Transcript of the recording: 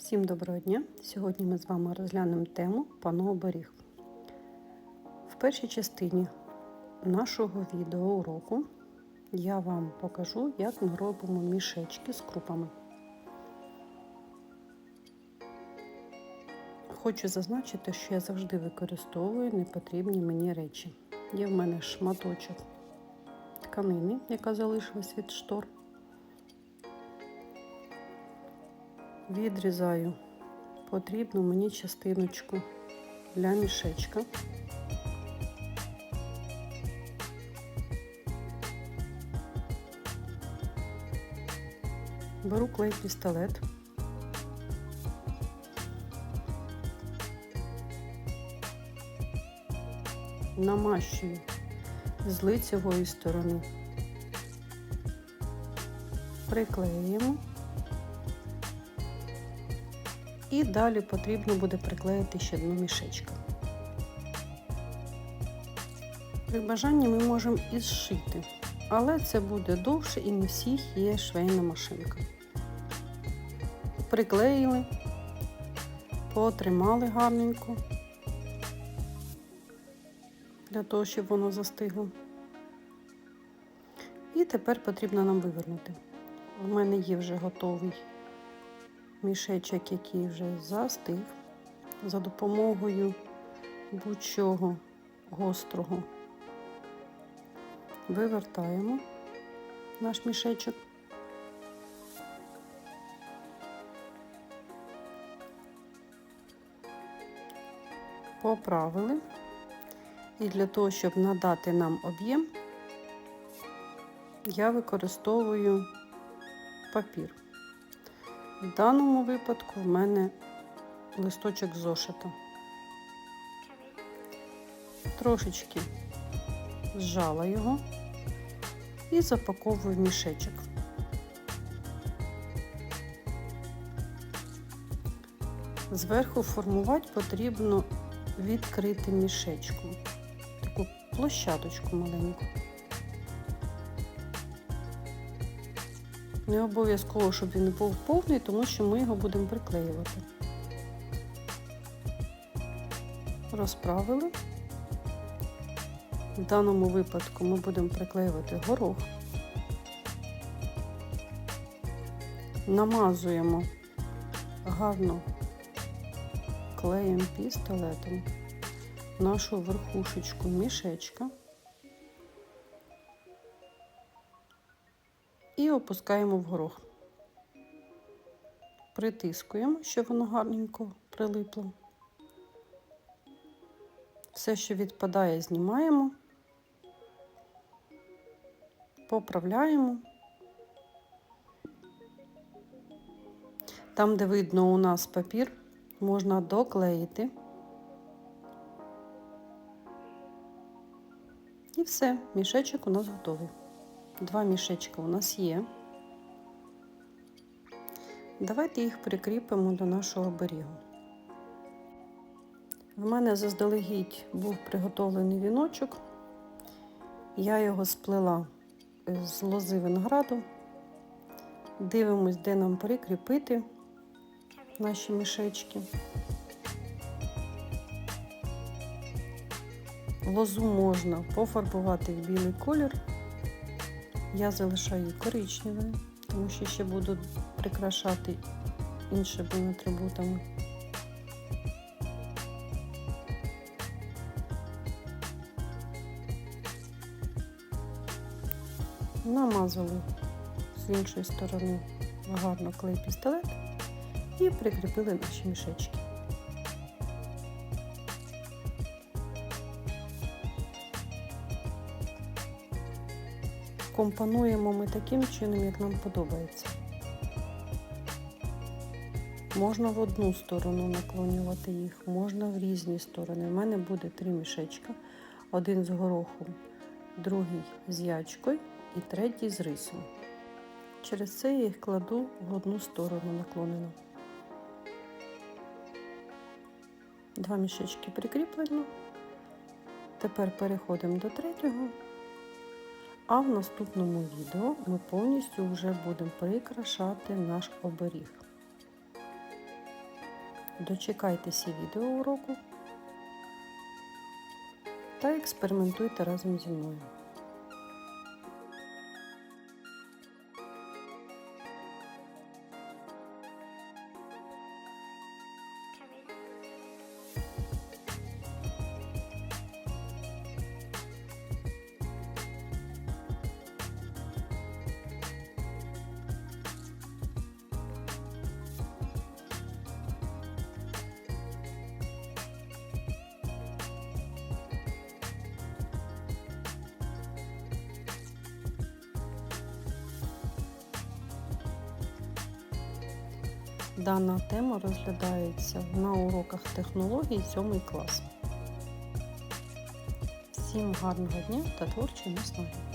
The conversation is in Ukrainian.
Всім доброго дня! Сьогодні ми з вами розглянемо тему пано оберіг. В першій частині нашого відеоуроку я вам покажу, як ми робимо мішечки з крупами. Хочу зазначити, що я завжди використовую непотрібні мені речі. Є в мене шматочок тканини, яка залишилась від штор. Відрізаю потрібну мені частиночку для мішечка. Беру клей пістолет. Намащую з лицевої сторони. Приклеюємо. І далі потрібно буде приклеїти ще дно мішечка. При бажанні ми можемо і зшити, але це буде довше і не всіх є швейна машинка. Приклеїли, потримали гарненько, для того, щоб воно застигло. І тепер потрібно нам вивернути. У мене є вже готовий мішечок, який вже застиг, за допомогою будь-чого гострого вивертаємо наш мішечок. Поправили. І для того, щоб надати нам об'єм, я використовую папір. В даному випадку в мене листочок зошита. Трошечки зжала його і запаковую в мішечок. Зверху формувати потрібно відкрити мішечком, таку площадочку маленьку. Не обов'язково, щоб він був повний, тому що ми його будемо приклеювати. Розправили. В даному випадку ми будемо приклеювати горох. Намазуємо гарно клеєм пістолетом нашу верхушечку мішечка. І опускаємо в горох. Притискуємо, щоб воно гарненько прилипло. Все, що відпадає, знімаємо, поправляємо. Там, де видно у нас папір, можна доклеїти. І все, мішечок у нас готовий. Два мішечка у нас є. Давайте їх прикріпимо до нашого оберігу. В мене заздалегідь був приготовлений віночок. Я його сплела з лози винограду. Дивимось, де нам прикріпити наші мішечки. Лозу можна пофарбувати в білий колір. Я залишаю її коричневою, тому що ще буду прикрашати іншими атрибутами. Намазали з іншої сторони гарно клей пістолет і прикріпили наші мішечки. Компонуємо ми таким чином, як нам подобається. Можна в одну сторону наклонювати їх, можна в різні сторони. У мене буде три мішечка. Один з горохом, другий з ячкою і третій з рисом. Через це я їх кладу в одну сторону наклонено. Два мішечки прикріплено. Тепер переходимо до третього. А в наступному відео ми повністю вже будемо прикрашати наш оберіг. Дочекайтеся відео уроку та експериментуйте разом зі мною. Дана тема розглядається на уроках технологій 7 клас. Всім гарного дня та творчої наснаги!